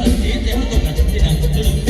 thân chỉ theo tục là chúng ta đang tự động